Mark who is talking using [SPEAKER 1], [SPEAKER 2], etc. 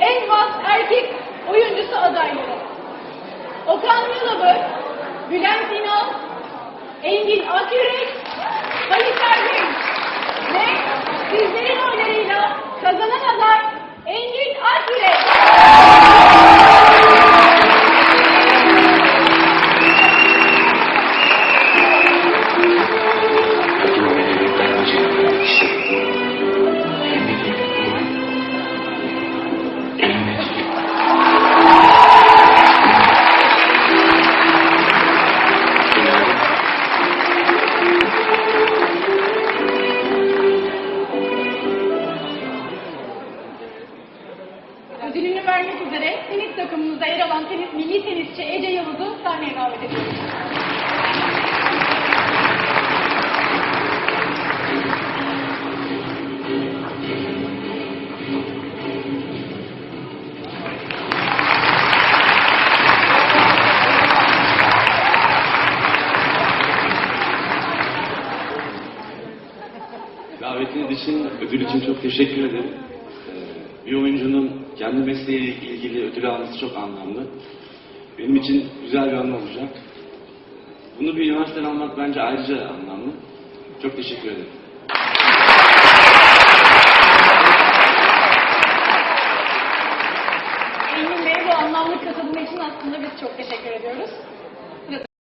[SPEAKER 1] en has erkek oyuncusu adayları. Okan Yalabı, Bülent İnan, Engin Akyürek, Halit Ergün ve sizlerin oylarıyla kazanan Ödülünü vermek üzere tenis takımımızda yer alan tenis milli tenisçi Ece Yavuz'u sahneye davet ediyoruz.
[SPEAKER 2] Davetiniz için, ödül için çok teşekkür ederim bir oyuncunun kendi mesleğiyle ilgili ödül alması çok anlamlı. Benim için güzel bir anı olacak. Bunu bir üniversiteden almak bence ayrıca anlamlı. Çok teşekkür ederim.
[SPEAKER 1] Engin Bey'e bu anlamlı katılımı için aslında biz çok teşekkür ediyoruz.